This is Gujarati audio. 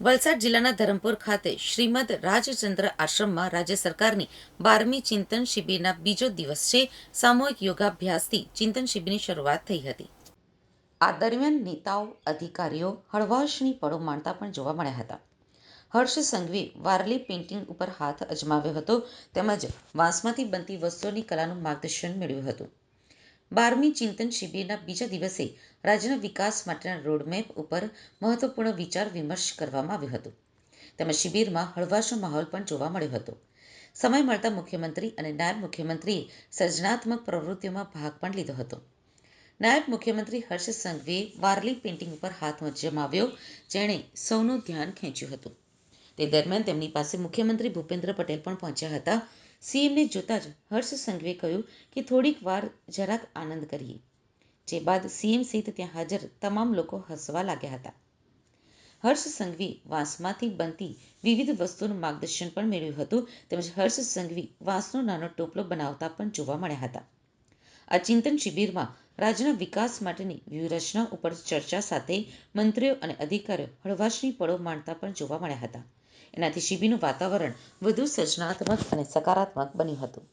વલસાડ જિલ્લાના ધરમપુર ખાતે શ્રીમદ રાજચંદ્ર આશ્રમમાં રાજ્ય સરકારની બારમી ચિંતન શિબિરના બીજો દિવસ છે. સામૂહિક યોગાભ્યાસથી ચિંતન શિબિરની શરૂઆત થઈ હતી. આ દરમિયાન નેતાઓ, અધિકારીઓ, હળવાશની પળો માણતા પણ જોવા મળ્યા હતા. હર્ષ સંઘવી વારલી પેઇન્ટિંગ ઉપર હાથ અજમાવ્યો હતો. તેમજ વાંસમાંથી બનતી વસ્તુઓની કલાનું માર્ગદર્શન મેળવ્યું હતું. બારમી ચિંતન શિબિરના બીજા દિવસે રાજ્યના વિકાસ માટેના રોડમેપ ઉપર મહત્વપૂર્ણ વિચાર વિમર્શ કરવામાં આવ્યો હતો. તેમજ શિબિરમાં હળવાશનો માહોલ પણ જોવા મળ્યો હતો. સમય મળતા મુખ્યમંત્રી અને નાયબ મુખ્યમંત્રીએ સર્જનાત્મક પ્રવૃત્તિઓમાં ભાગ પણ લીધો હતો. નાયબ મુખ્યમંત્રી હર્ષ સંઘવીએ વારલી પેઇન્ટિંગ ઉપર હાથ જમાવ્યો, જેણે સૌનું ધ્યાન ખેંચ્યું હતું. તે દરમિયાન તેમની પાસે મુખ્યમંત્રી ભૂપેન્દ્ર પટેલ પણ પહોંચ્યા હતા. સીએમને જોતા જ હર્ષ સંઘવીએ કહ્યું કે થોડીક વાર જરાક આનંદ કરીએ. જે બાદ સીએમ સહિત ત્યાં હાજર તમામ લોકો હસવા લાગ્યા હતા. હર્ષ સંઘવી વાંસમાંથી બનતી વિવિધ વસ્તુનું માર્ગદર્શન પણ મેળવ્યું હતું. તેમજ હર્ષ સંઘવી વાંસનો નાનો ટોપલો બનાવતા પણ જોવા મળ્યા હતા. આ ચિંતન શિબિરમાં રાજ્યના વિકાસ માટેની વ્યૂહરચના ઉપર ચર્ચા સાથે મંત્રીઓ અને અધિકારીઓ હળવાશની પળો માણતા પણ જોવા મળ્યા હતા. એનાથી શિબિરનું વાતાવરણ વધુ સર્જનાત્મક અને સકારાત્મક બન્યું હતું.